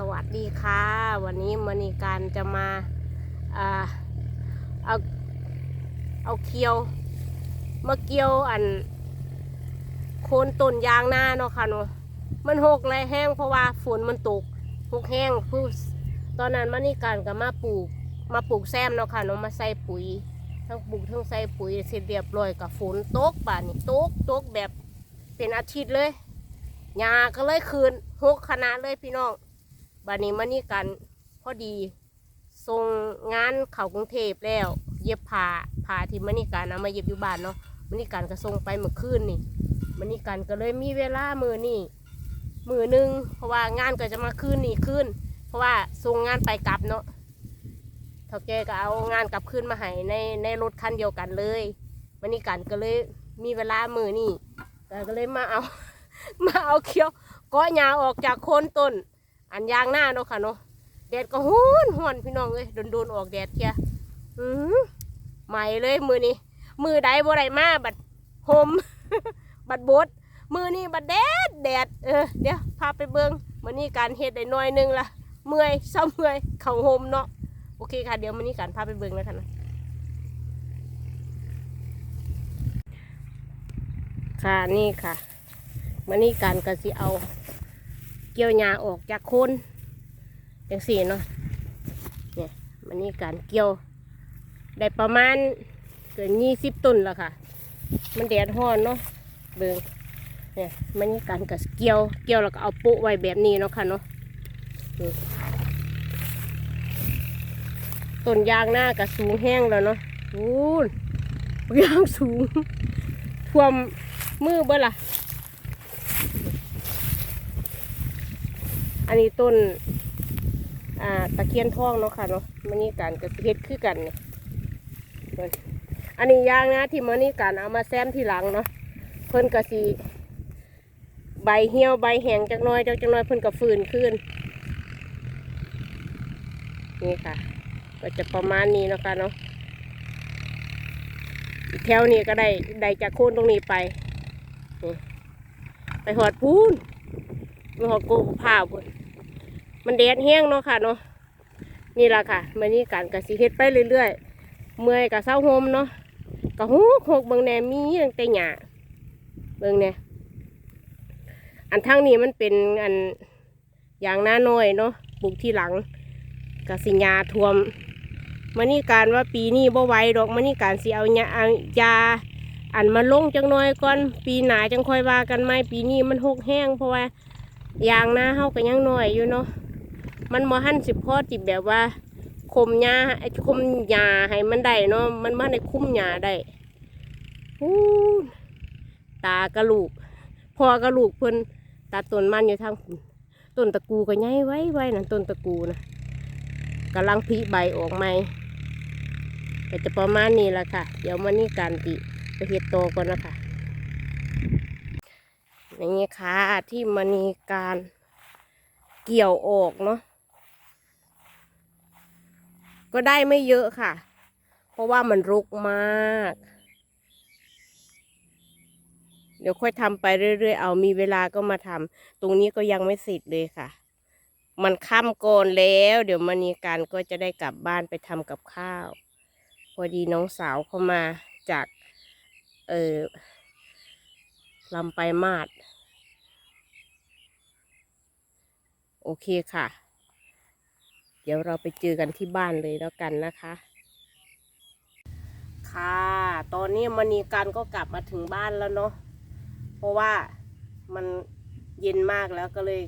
สวัสดีค่ะ วันนี้มณีการจะมาอ่าเอาเอาเคียวมาเกี่ยวอันโคนต้นยางหน้าเนาะค่ะเนาะมันหกเลยแห้งเพราะว่าฝนมันตกหกแห้งผู้ตอนนั้นมณีการก็มาปลูกมาปลูกแซมเนาะค่ะเนาะมาใส่ปุ๋ยทั้งปลูกทั้งใส่ปุ๋ยเสร็จเรียบร้อยกับฝนตกป่านนี้ตกตกแบบเป็นอาทิตย์เลยหญ้าก็เลยคืนหกขนาดเลยพี่น้อง บานนี้มันนี่กันพอดีส่งงานเขากรุงเทพแล้ว เย็บผ้าผ้าที่มันนี่กันเอามาเย็บอยู่บ้านเนาะมันนี่กันก็ส่งไปเมื่อคืนนี่มันนี่กันก็เลยมีเวลามือนี่มือหนึงเพราะว่างานก็จะมาคืนนี่คืนเพราะว่าส่งงานไปกลับเนาะเท่าแกก็เอางานกลับคืนมาให้ในในรถคันเดียวกันเลยมันนี่กันก็เลยมีเวลามือนี่ก็เลยมาเอา มาเอาเคี้ยวก้อยาออกจากโคนต้น อันยางหน้าเนาะค่ะเนาะแดดก็ฮ้อนฮ้อนพี่น้องเอ้ยโดนโดนๆออกแดดเทียอือใหม่เลยมือนี้มือใดบ่ได้มาบัดโฮมบัดบดมือนี้บัดแดดแดดเออเดี๋ยวพาไปเบิ่งมือนี้การเฮ็ดได้น้อยหนึงละเมื่อยเศร้าเมื่อยเข้าโฮมเนาะโอเคค่ะเดี๋ยวมือนี้การพาไปเบิ่งแล้วค่ะนะค่ะนี่ค่ะมือนี้การก็สิเอา เกี่ยวหญ้าออกจากโคนจังสี่เนาะเนี่ยมันนี่การเกี่ยว ได้ประมาณเกินยี่สิบต้นแล้วค่ะ มันแดดร้อนเนาะเบิ่งเนี่ยมันนี่การกับเกี่ยวเกี่ยวแล้วก็เอาโปะไว้แบบนี้เนาะค่ะเนาะต้นยางหน้าก็สูงแห้งแล้วเนาะอู้ยางสูงท่วมมือเบ่ล่ะ อันนี้ต้นอ่าตะเคียนทองเนาะค่ะเนาะมันนี่การกับเฮ็ดคือกันเนี่ยเพิ่นอันนี้ยางนะที่มันนี่การเอามาแซมทีหลังเนาะเพิ่นก็สิใบเหี่ยวใบแห้งจักน้อยจักจักน้อยเพิ่นก็ฟื้นขึ้น นี่ค่ะ ก็จะประมาณนี้เนาะค่ะเนาะแถวนี้ก็ได้ได้จากโคนตรงนี้ไป ไปหอดพูน ไปหอดโกกผ้าพุ่นมันแดดแห้งเนาะค่ะเนาะนี่ละค่ะมันนี่การกะสิเฮ็ดไปเรื่อยๆ เมื่อยกะเศร้าโฮมเนาะกะหกหกเบิ่งแหนมีตั้งแต่หยาเบิ่งเนี่ยอันทั้งนี้มันเป็นอันอย่างหน้าน้อยเนาะปลูกที่หลังกะสิหยาท่วมมันนี่การว่าปีนี้บ่ไหวดอกมันนี่การสิเอาหยาเอายาอันมาลงจังน้อยก่อนปีหนาจังค่อยว่ากันไหมปีนี้มันหกแห้งเพราะว่า ยางนาเฮาก็ยังน้อยอยู่เนาะมันบ่หันสิพอจิบแบบว่า คมหญ้าไอคมหญ้าให้มันได้เนาะมันบ่ได้คุ้มหญ้าได้ฮู้ตากระลูกพอกระลูกเพิ่นตาต้นมันอยู่ทางต้นตะกูก็ใหญ่ไว้ไว้นั่นต้นตะกูนะกำลังพลิใบออกใหม่ก็จะประมาณนี้ละค่ะ เดี๋ยวมันนี่การติไปเฮ็ดโตก่อนนะคะ นี่ค่ะที่มณีการเกี่ยวออกเนาะก็ได้ไม่เยอะค่ะ เพราะว่ามันรกมาก เดี๋ยวค่อยทำไปเรื่อยๆ เอามีเวลาก็มาทำตรงนี้ก็ยังไม่เสร็จเลยค่ะ มันค่ำก่อนแล้ว เดี๋ยวมณีการก็จะได้กลับบ้านไปทำกับข้าว พอดีน้องสาวเข้ามาจาก เออ ลำไปมาด โอเคค่ะ เดี๋ยวเราไปเจอกันที่บ้านเลยแล้วกันนะคะ ค่ะ ตอนนี้มณีการก็กลับมาถึงบ้านแล้วเนาะ เพราะว่ามันเย็นมากแล้วก็เลย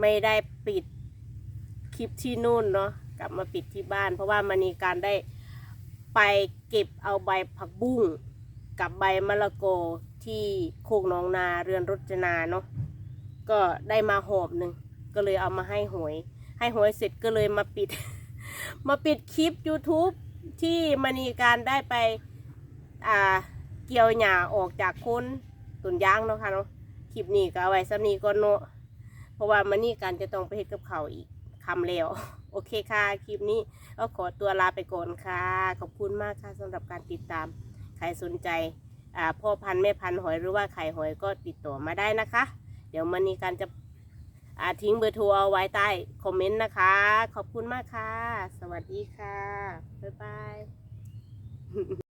ไม่ได้ปิดคลิปที่นู่นเนาะกลับมาปิดที่บ้าน เพราะว่ามณีการได้ไปเก็บเอาใบผักบุ้งกับใบมะละกอ ที่โคกหนองนาเรือนรจนาเนาะก็ได้มาหอบหนึ่งก็เลยเอามาให้หวย ให้หวยเสร็จก็เลยมาปิด มาปิดคลิป YouTube ที่มณีการได้ไปอ่าเกี่ยวหญ้าออกจากคนต้นยางเนาะค่ะเนาะคลิปนี้ก็เอาไว้สำนีก่อนเนาะเพราะว่ามณีการจะต้องไปเฮ็ดกับเขาอีกคำแล้วโอเคค่ะ คลิปนี้ก็ขอตัวลาไปก่อนค่ะ ขอบคุณมากค่ะสำหรับการติดตาม ใครสนใจ พ่อพันธุ์แม่พันธุ์หอยหรือว่าไข่หอยก็ติดต่อมาได้นะคะ เดี๋ยวมันนี้การจะอ่าทิ้งเบอร์โทรเอาไว้ใต้คอมเมนต์นะคะ ขอบคุณมากค่ะ สวัสดีค่ะ บ๊ายบาย